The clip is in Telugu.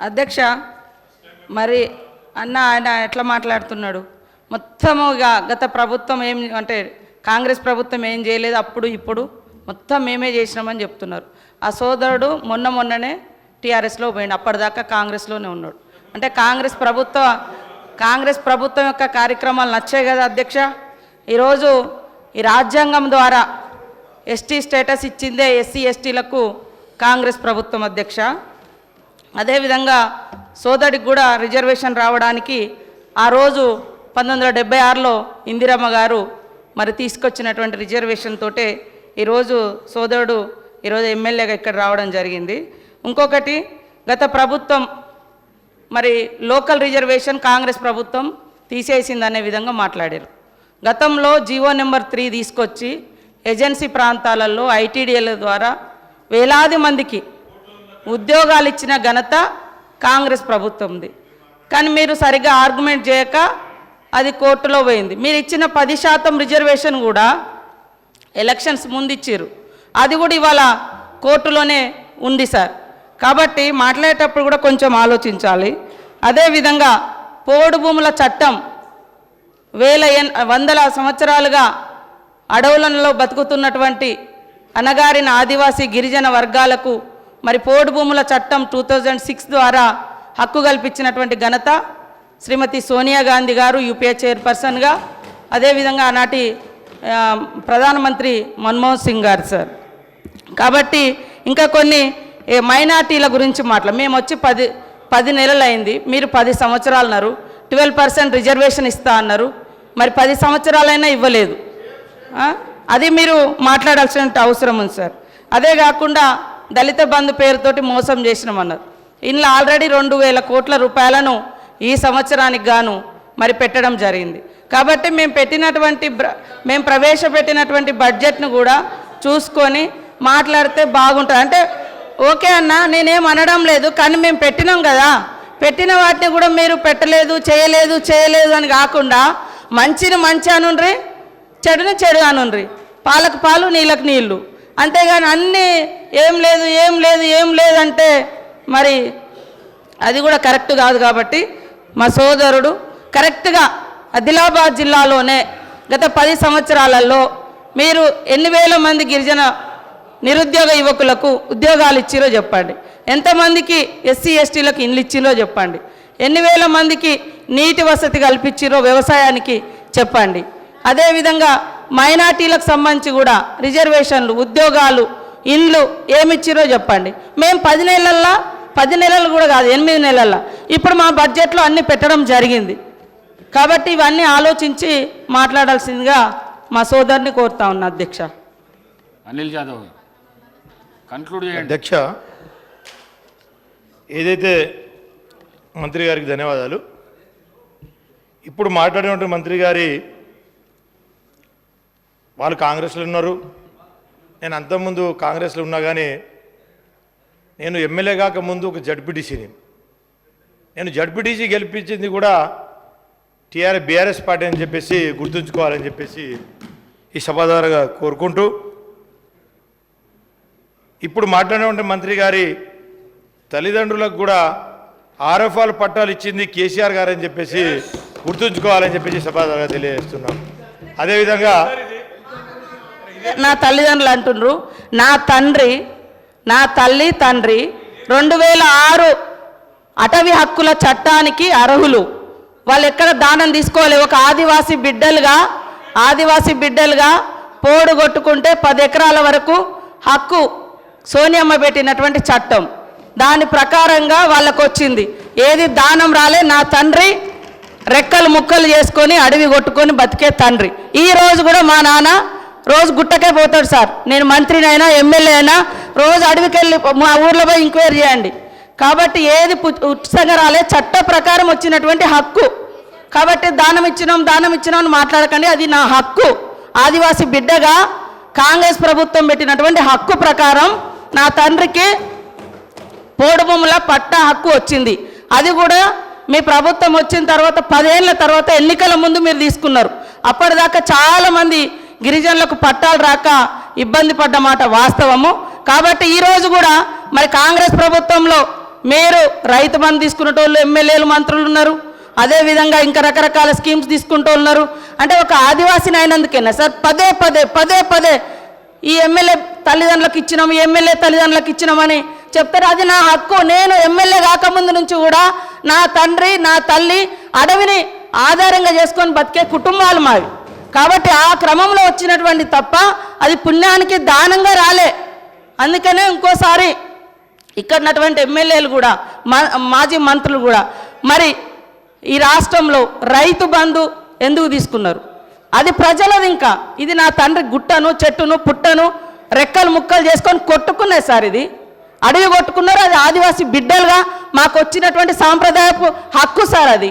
అధ్యక్ష మరి అన్న ఆయన ఎట్లా మాట్లాడుతున్నాడు? మొత్తము ఇక గత ప్రభుత్వం ఏం అంటే కాంగ్రెస్ ప్రభుత్వం ఏం చేయలేదు అప్పుడు ఇప్పుడు మొత్తం మేమే చేసినామని చెప్తున్నారు. ఆ సోదరుడు మొన్న మొన్ననే టీఆర్ఎస్లో పోయిండు అప్పటిదాకా కాంగ్రెస్లోనే ఉన్నాడు. అంటే కాంగ్రెస్ ప్రభుత్వ కాంగ్రెస్ ప్రభుత్వం యొక్క కార్యక్రమాలు నచ్చాయి కదా అధ్యక్ష? ఈరోజు ఈ రాజ్యాంగం ద్వారా ఎస్టీ స్టేటస్ ఇచ్చిందే ఎస్సీ ఎస్టీలకు కాంగ్రెస్ ప్రభుత్వం అధ్యక్ష. అదేవిధంగా సోదరికి కూడా రిజర్వేషన్ రావడానికి ఆ రోజు పంతొమ్మిది వందల డెబ్బై ఆరులో ఇందిరమ్మ గారు మరి తీసుకొచ్చినటువంటి రిజర్వేషన్ తోటే ఈరోజు సోదరుడు ఈరోజు ఎమ్మెల్యేగా ఇక్కడ రావడం జరిగింది. ఇంకొకటి గత ప్రభుత్వం మరి లోకల్ రిజర్వేషన్ కాంగ్రెస్ ప్రభుత్వం తీసేసిందనే విధంగా మాట్లాడారు. గతంలో జీవో నెంబర్ త్రీ తీసుకొచ్చి ఏజెన్సీ ప్రాంతాలలో ఐటీడీఎల్ ద్వారా వేలాది మందికి ఉద్యోగాలు ఇచ్చిన ఘనత కాంగ్రెస్ ప్రభుత్వంది. కానీ మీరు సరిగ్గా ఆర్గ్యుమెంట్ చేయక అది కోర్టులో పోయింది. మీరు ఇచ్చిన పది శాతం రిజర్వేషన్ కూడా ఎలక్షన్స్ ముందు ఇచ్చారు అది కూడా ఇవాళ కోర్టులోనే ఉంది సార్. కాబట్టి మాట్లాడేటప్పుడు కూడా కొంచెం ఆలోచించాలి. అదేవిధంగా పోడు భూముల చట్టం వేల ఎన్ వందల సంవత్సరాలుగా అడవులలో బతుకుతున్నటువంటి అనగారిన ఆదివాసీ గిరిజన వర్గాలకు మరి పోడు భూముల చట్టం టూ థౌజండ్ సిక్స్ ద్వారా హక్కు కల్పించినటువంటి ఘనత శ్రీమతి సోనియా గాంధీ గారు యూపీఏ చైర్పర్సన్గా అదేవిధంగా ఆనాటి ప్రధానమంత్రి మన్మోహన్ సింగ్ గారు సార్. కాబట్టి ఇంకా కొన్ని ఏ, మైనార్టీల గురించి మాట్లా మేము వచ్చి పది పది నెలలు అయింది మీరు పది సంవత్సరాలు అన్నారు ట్వెల్వ్ పర్సెంట్ రిజర్వేషన్ ఇస్తా అన్నారు మరి పది సంవత్సరాలైనా ఇవ్వలేదు. అది మీరు మాట్లాడాల్సిన అవసరం ఉంది సార్. అదే కాకుండా దళిత బంధు పేరుతోటి మోసం చేసినామన్నారు. ఇందులో ఆల్రెడీ రెండు వేల కోట్ల రూపాయలను ఈ సంవత్సరానికి గాను మరి పెట్టడం జరిగింది. కాబట్టి మేము పెట్టినటువంటి బ్ర- మేము ప్రవేశపెట్టినటువంటి బడ్జెట్ను కూడా చూసుకొని మాట్లాడితే బాగుంటుంది. అంటే ఓకే అన్న నేనేం అనడం లేదు కానీ మేము పెట్టినాం కదా. పెట్టిన వాటిని కూడా మీరు పెట్టలేదు చేయలేదు చేయలేదు అని కాకుండా మంచిని మంచి అనుండ్రి చెడుని చెడు అనుండ్రి. పాలకు పాలు నీళ్ళకు నీళ్ళు. అంతేగాని అన్నీ ఏం లేదు ఏం లేదు ఏం లేదంటే మరి అది కూడా కరెక్ట్ కాదు కాబట్టి మా సోదరుడు కరెక్ట్గా ఆదిలాబాద్ జిల్లాలోనే గత పది సంవత్సరాలలో మీరు ఎన్ని వేల మంది గిరిజన నిరుద్యోగ యువకులకు ఉద్యోగాలు ఇచ్చిరో చెప్పండి. ఎంతమందికి ఎస్సీ ఎస్టీలకు ఇండ్లు ఇచ్చిరో చెప్పండి. ఎన్ని వేల మందికి నీటి వసతి కల్పించిరో వ్యవసాయానికి చెప్పండి. అదేవిధంగా మైనార్టీలకు సంబంధించి కూడా రిజర్వేషన్లు ఉద్యోగాలు ఇండ్లు ఏమిచ్చిరో చెప్పండి. మేము పది నెలల్లో పది నెలలు కూడా కాదు ఎనిమిది నెలల్లో. ఇప్పుడు మా బడ్జెట్లో అన్ని పెట్టడం జరిగింది. కాబట్టి ఇవన్నీ ఆలోచించి మాట్లాడాల్సిందిగా మా సోదరుని కోరుతా ఉన్నా అధ్యక్ష. అనిల్ జాదవ్ కన్క్లూడ్ చేయండి. అధ్యక్ష ఏదైతే మంత్రి గారికి ధన్యవాదాలు. ఇప్పుడు మాట్లాడినటువంటి మంత్రి గారి వాళ్ళు కాంగ్రెస్లో ఉన్నారు. నేను అంతకుముందు కాంగ్రెస్లో ఉన్నా కానీ నేను ఎమ్మెల్యే కాక ముందు ఒక జడ్పీటీసీని. నేను జడ్పీటీసీ గెలిపించింది కూడా టీఆర్ బీఆర్ఎస్ పార్టీ అని చెప్పేసి గుర్తుంచుకోవాలని చెప్పేసి ఈ సభాదారుగా కోరుకుంటూ ఇప్పుడు మాట్లాడే మంత్రి గారి తల్లిదండ్రులకు కూడా ఆర్ఎఫ్ఆల్ పట్టాలు ఇచ్చింది కేసీఆర్ గారు అని చెప్పేసి గుర్తుంచుకోవాలని చెప్పేసి సభాదారుగా తెలియజేస్తున్నాం. అదేవిధంగా నా తల్లిదండ్రులు అంటుండ్రు నా తండ్రి నా తల్లి తండ్రి రెండు వేల ఆరు అటవీ హక్కుల చట్టానికి అర్హులు. వాళ్ళు ఎక్కడ దానం తీసుకోవాలి? ఒక ఆదివాసి బిడ్డలుగా ఆదివాసి బిడ్డలుగా పోడు కొట్టుకుంటే పది ఎకరాల వరకు హక్కు సోనియమ్మ పెట్టినటువంటి చట్టం. దాని ప్రకారంగా వాళ్ళకు వచ్చింది ఏది దానం రాలే నా తండ్రి రెక్కలు ముక్కలు చేసుకొని అడవి కొట్టుకొని బతికే తండ్రి. ఈ రోజు కూడా మా నాన్న రోజు గుట్టకే పోతాడు సార్. నేను మంత్రినైనా ఎమ్మెల్యే అయినా రోజు అడవికి వెళ్ళి మా ఊర్లో పోయి ఎంక్వైరీ చేయండి. కాబట్టి ఏది పు- ఉచితంగా రాలే చట్ట ప్రకారం వచ్చినటువంటి హక్కు. కాబట్టి దానం ఇచ్చినాం దానం ఇచ్చినాం అని మాట్లాడకండి అది నా హక్కు. ఆదివాసి బిడ్డగా కాంగ్రెస్ ప్రభుత్వం పెట్టినటువంటి హక్కు ప్రకారం నా తండ్రికి పోడుభూముల పట్టా హక్కు వచ్చింది. అది కూడా మీ ప్రభుత్వం వచ్చిన తర్వాత పదేళ్ళ తర్వాత ఎన్నికల ముందు మీరు తీసుకున్నారు. అప్పటిదాకా చాలామంది గిరిజనులకు పట్టాలు రాక ఇబ్బంది పడ్డ మాట వాస్తవము. కాబట్టి ఈరోజు కూడా మరి కాంగ్రెస్ ప్రభుత్వంలో మీరు రైతు బంధు తీసుకునేటోళ్ళు ఎమ్మెల్యేలు మంత్రులు ఉన్నారు. అదేవిధంగా ఇంకా రకరకాల స్కీమ్స్ తీసుకుంటూ ఉన్నారు. అంటే ఒక ఆదివాసీని అయినందుకేనా సార్? పదే పదే పదే పదే ఈ ఎమ్మెల్యే తల్లిదండ్రులకు ఇచ్చినాం ఈ ఎమ్మెల్యే తల్లిదండ్రులకు ఇచ్చినామని చెప్తారు. అది నా హక్కు. నేను ఎమ్మెల్యే కాకముందు నుంచి కూడా నా తండ్రి నా తల్లి అడవిని ఆధారంగా చేసుకొని బతికే కుటుంబాలు మావి. కాబట్టి ఆ క్రమంలో వచ్చినటువంటి తప్ప అది పుణ్యానికి దానంగా రాలే. అందుకనే ఇంకోసారి ఇక్కడ ఉన్నటువంటి ఎమ్మెల్యేలు కూడా మా- మాజీ మంత్రులు కూడా మరి ఈ రాష్ట్రంలో రైతు బంధు ఎందుకు తీసుకున్నారు? అది ప్రజలది ఇంకా. ఇది నా తండ్రి గుట్టను చెట్టును పుట్టను రెక్కలు ముక్కలు చేసుకొని కొట్టుకున్నాయి సార్ ఇది. అడవి కొట్టుకున్నారు అది ఆదివాసీ బిడ్డలుగా మాకు వచ్చినటువంటి సాంప్రదాయపు హక్కు సార్ అది.